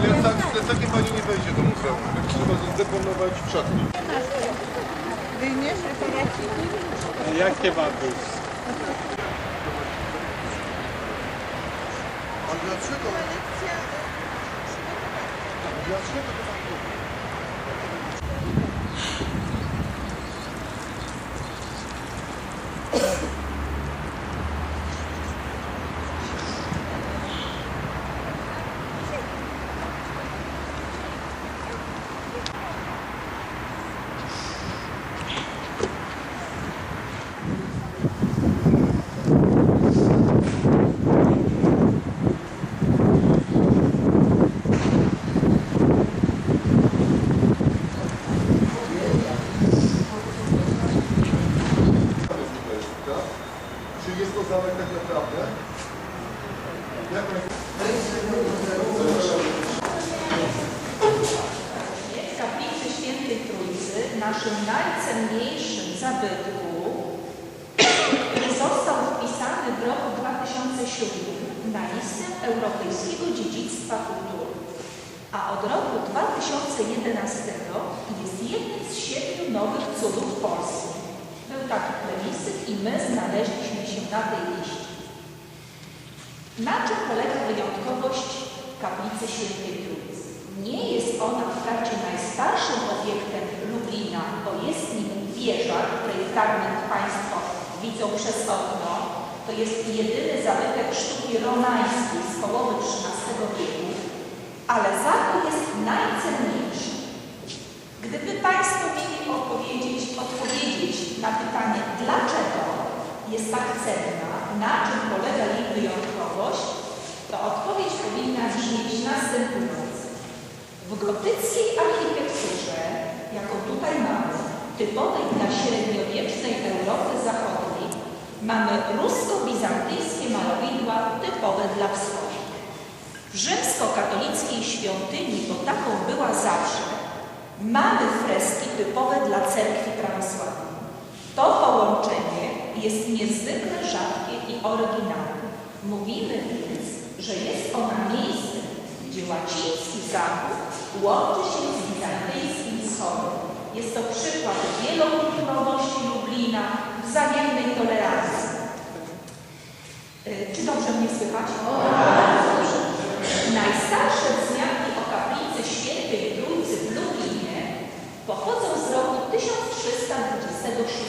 Plecak, plecakiem pani nie wejdzie do muzeum. Tak trzeba zdeponować w szatni. Jakie baby? A dlaczego? Dlaczego to pan robi? Czy jest zamek tak naprawdę? W kaplicy Świętej Trójcy, naszym najcenniejszym zabytku, który został wpisany w roku 2007 na listę Europejskiego Dziedzictwa Kultury, a od roku 2011 jest jednym z siedmiu nowych cudów Polski. Taki i my znaleźliśmy się na tej liście. Na czym polega wyjątkowość kaplicy Świętej Trójcy? Nie jest ona wprawdzie najstarszym obiektem Lublina, bo jest nim wieża, której fragment Państwo widzą przez okno. To jest jedyny zabytek sztuki romańskiej z połowy XIII wieku, ale za to jest najcenniejszy. Gdyby Państwo mieli odpowiedzieć, odpowiedzieć na pytanie, dlaczego jest tak cenna, na czym polega jej wyjątkowość, to odpowiedź powinna brzmieć następująco. W gotyckiej architekturze, jaką tutaj mamy, typowej dla średniowiecznej Europy Zachodniej, mamy rusko-bizantyjskie malowidła typowe dla wschodu. W rzymskokatolickiej świątyni, bo taką była zawsze, mamy freski typowe dla cerkwi prawosławnej. To połączenie jest niezwykle rzadkie i oryginalne. Mówimy więc, że jest ona miejscem, gdzie łaciński zachód łączy się z bizantyjskim wschodem. Jest to przykład wielokulturowości Lublina, wzajemnej tolerancji. Y, Czy dobrze mnie słychać? Dobrze. Najstarsze wzmianki o kaplicy Świętej Trójcy w Lublinie pochodzą z roku 1326,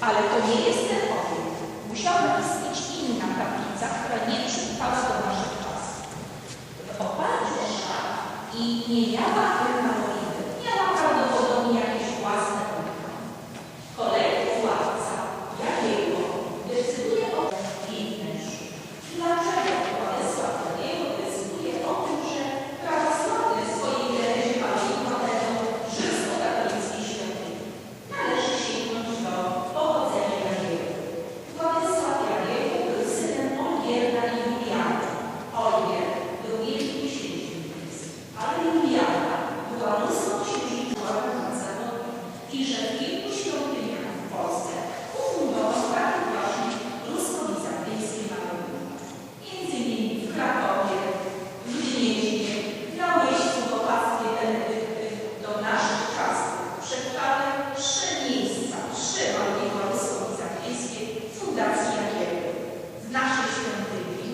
ale to nie jest ten obiekt. Musiała istnieć inna kaplica, która nie przetrwała do naszych czasów. W oparciu i nie miała malowidek, miała prawdopodobnie jakieś własne okno. Kolejny władca, Jagiello, decyduje o jej wnętrzu. Dlaczego Władysław Jagiello decyduje o tym, że prawosławne w swojej genezie malowidła będą rzymskokatolickiej świątyni? Należy sięgnąć do pochodzenia Jagiello. Władysław Jagiello był synem Olgierda i Juliana. Olgierd był wielkim księciem, ale Juliana była ruską księżniczką zachodnią i że w kilku świątyniach w Polsce ufundował takie właśnie rusko-bizantyjskie malowidła. Między innymi w Krakowie, w Gnieźnie, na Łyścu, w opactwie Benedykty do naszych czasów przetrwały trzy miejsca, trzy malowidła rusko-bizantyjskie Fundacji Jagiello. W naszej świątyni,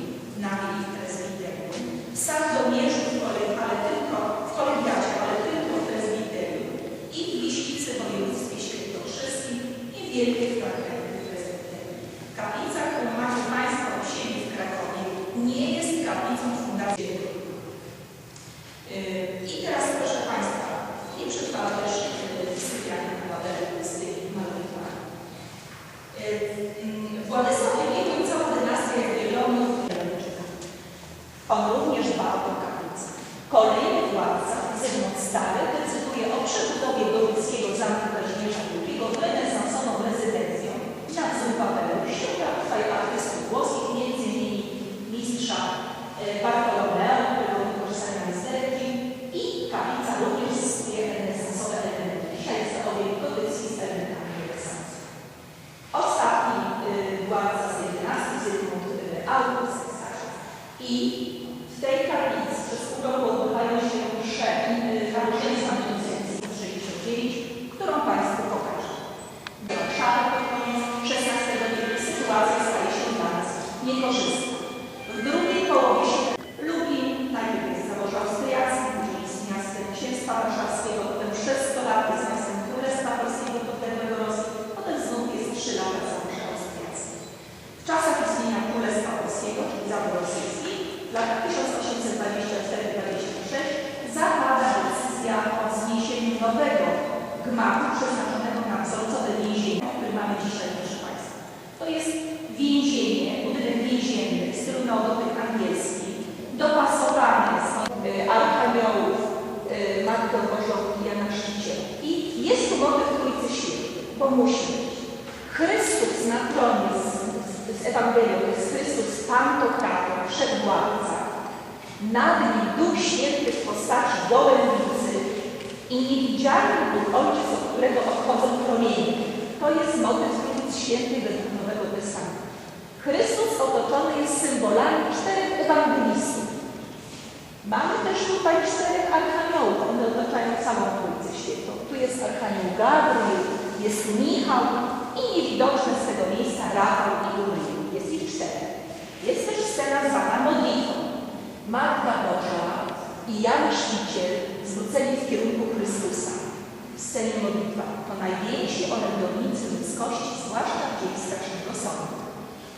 na Willi Prezbiterium, w Sandomierzu, w kole- ale tylko w kolegiacie, ale tylko w prezbiterium i w Liśnicy w województwie świętokrzyskim i w Wielkiej Fragmenty prezbiterium. Kaplica, którą macie Państwo u siebie w Krakowie, nie jest kaplicą Fundacji Jagiello. Yy, I teraz proszę Państwa, nie przetrwała też yy, sypialnia z tymi malowidłami. Yy, Władysław Jagiello i cała dynastia on również dbał o. Kolejny Być. Chrystus na tronie z, z, z Ewangelią, to jest Chrystus Pantokrator, Wszechwładca. Nad nim Duch Święty w postaci gołębicy i niewidzialny Bóg Ojciec, od którego odchodzą promienie. To jest motyw Trójcy Świętej według Nowego Testamentu. Chrystus otoczony jest symbolami czterech ewangelistów. Mamy też tutaj czterech archaniołów, one otaczają całą Trójcę Świętą. Tu jest archanioł Gabriel, jest Michał i niewidoczny z tego miejsca Rafał i Uriel. Jest ich czterech. Jest też scena zwana modlitwą. Matka Boża i Jan Chrzciciel zwróceni w kierunku Chrystusa. W scenie modlitwa to najwięksi orędownicy ludzkości, zwłaszcza w dzień strasznego sądu.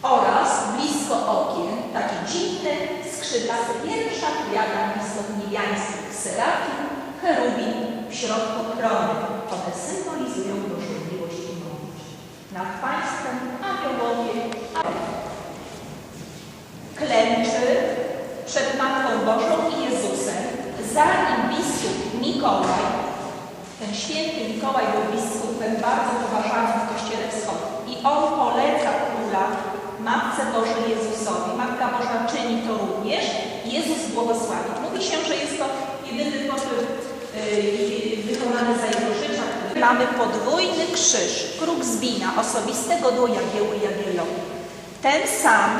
Oraz blisko okien takie dziwne, skrzydlaste pierwsza triada istot niebiańskich serafim, cherubin w środku krony. One symbolizują Bożą miłość i mądrość. Nad państwem aniołowie, klęczy przed Matką Bożą i Jezusem, zanim biskup Mikołaj, ten święty Mikołaj był biskupem bardzo poważanym w Kościele Wschodnim i on poleca króla Matce Bożej Jezusowi. Matka Boża czyni to również. Jezus błogosławi. Mówi się, że jest to jedyny pokój yy, wykonany za jego życia. Mamy podwójny krzyż, kruk z wina osobistego do Jagieły Jagielowi. Ten sam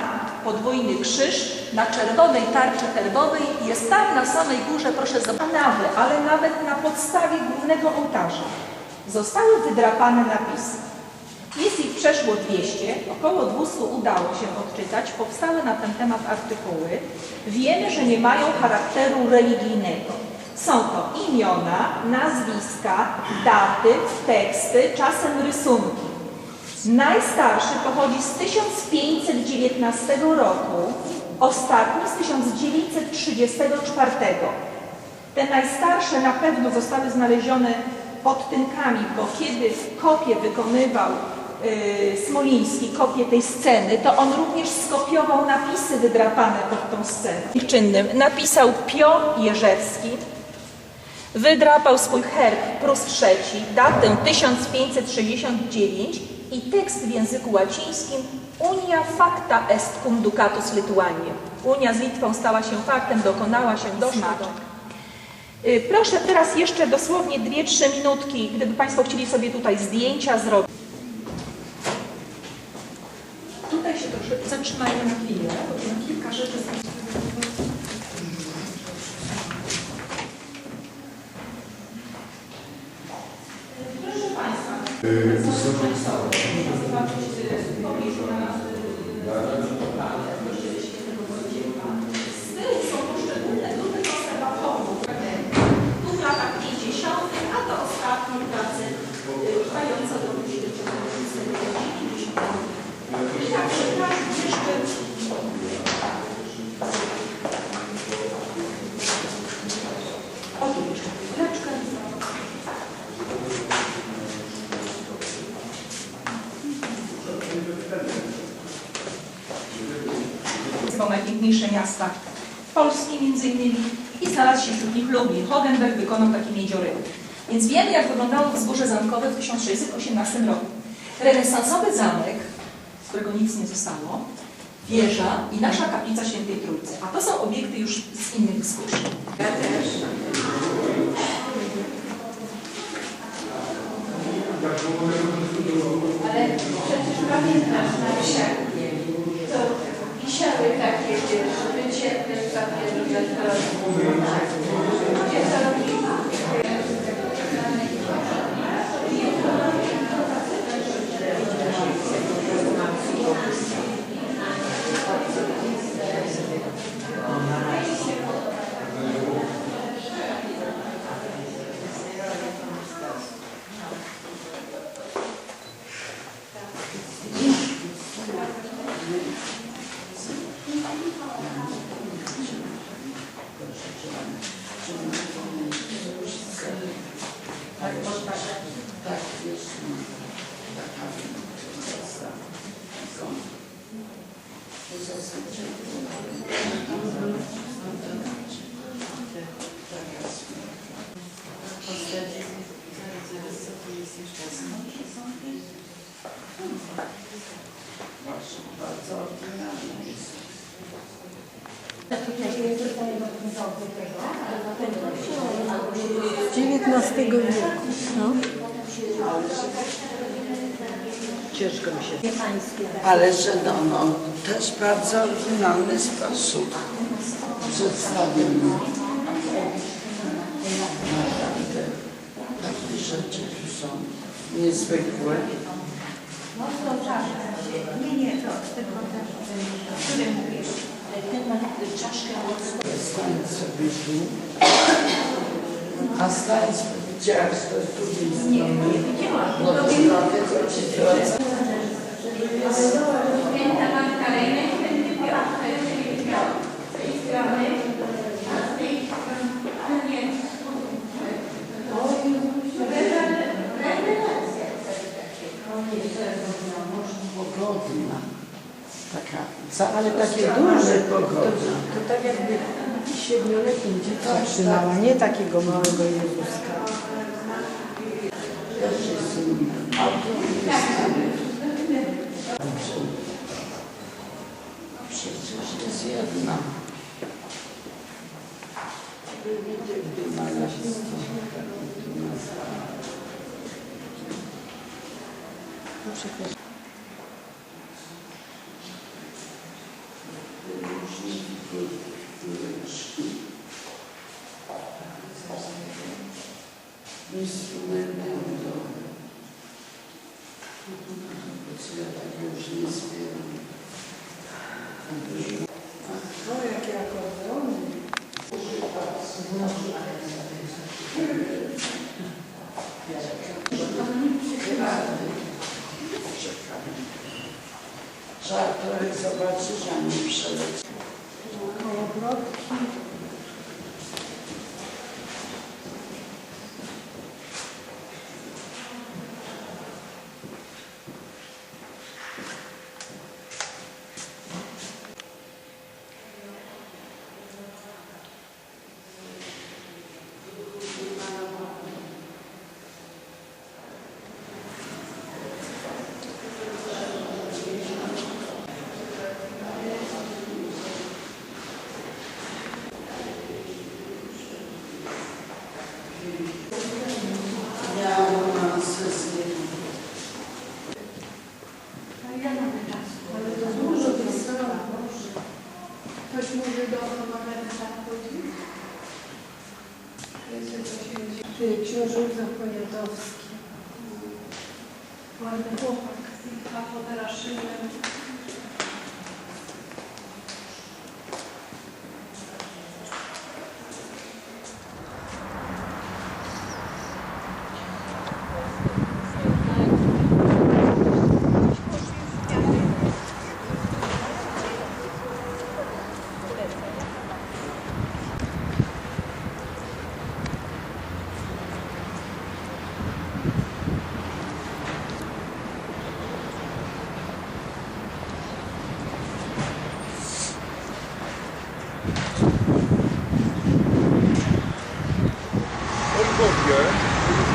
podwójny krzyż na czerwonej tarczy herbowej jest tam na samej górze, proszę zobaczyć, nawet, ale nawet na podstawie głównego ołtarza zostały wydrapane napisy. Jest ich przeszło 200, około 200 udało się odczytać, powstały na ten temat artykuły. Wiemy, że nie mają charakteru religijnego. Są to imiona, nazwiska, daty, teksty, czasem rysunki. Najstarszy pochodzi z 1519 roku, ostatni z 1934. Te najstarsze na pewno zostały znalezione pod tynkami, bo kiedy kopię wykonywał yy, Smoliński, kopię tej sceny, to on również skopiował napisy wydrapane pod tą sceną. Czynnym napisał Pio Jerzewski, Wydrapał swój herb Prus III, datę 1569 i tekst w języku łacińskim Unia facta est cum ducatus Lituanie. Unia z Litwą stała się faktem, dokonała się do smaczek. Y, Proszę teraz jeszcze dosłownie 2-3 minutki, gdyby Państwo chcieli sobie tutaj zdjęcia zrobić. Tutaj się troszkę zatrzymajmy na chwilę, bo kilka rzeczy Proszę Państwa, proszę Państwa, proszę zobaczyć w pobliżu na nas Kościele Świętego Wojciecha. Z tyłu są poszczególne grupy konserwatorów. Tu w latach 50., a to ostatnie prace y, trwające do 1990. I tak przepraszam jeszcze Oczywiście, chwileczkę. Są najpiękniejsze miasta Polski między innymi i znalazł się wśród nich Lublin. Hogenberg wykonał taki miedzioryk. Więc wiemy, jak wyglądało wzgórze zamkowe w 1618 roku. Renesansowy zamek, z którego nic nie zostało, wieża i nasza kaplica Świętej Trójcy. A to są obiekty już z innych wzgórz. Ja też. Ale przecież pamiętasz na wsiadnie, to wisiały takie, się też papieru, że to... XIX wieku. No. Ciężko mi się. Ale że no, no, też bardzo oryginalny sposób przedstawiony. Naprawdę takie rzeczy tu są niezwykłe. Nie, nie, to tylko ten, o którym mówisz. Ten ma czaszkę mocno. Stań sobie tu. A stań sobie, widziałaś to z drugiej strony. No to dlatego ci to Święta Matka Rejna i Święty Piotr. Święty Piotr. Z tej strony, a z tej strony nie. Rewelacja. pogodna. Taka Ale takie duże, to, pogodna. to tak jakby siedmioletnim dzieckiem trzymała, nie takiego małego Jezuska. Też jest inna. A tu jest Przecież jest jedna. Gdy mała się tu nazwała. Różne figurki. Instrumentem do... Tak już nie zbieram. O, jakie akordeony. Trzeba trochę zobaczyć, a nie przelecieć.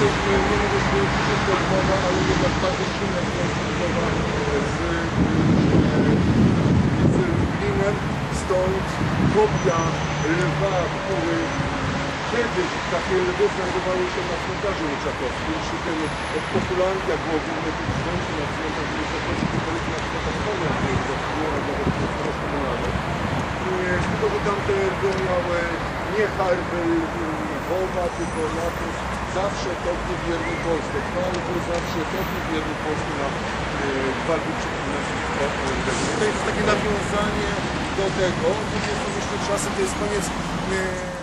Jesteśmy, nie mogę się wszystko mowa, ale jednak bardzo silne kontaktowa z, z Winem, stąd kopia lwa, który kiedyś takie lwy znajdowały się na cmentarzu Łyczakowskim, przy tym od popularnych, jak było główne zdjęcie na cmentarzu Łyczakowskim, to jest na przykład Konrad Łyczakowski, a nawet jest rozpoczynane. Tylko, że tamte lwy miały nie harby Wowa, tylko napis zawsze topni wierny Polsce. Chwalby zawsze topni wierny Polsce na gwałtu przeciwko To jest takie nawiązanie do tego, to jest to jeszcze czasem, to jest koniec e,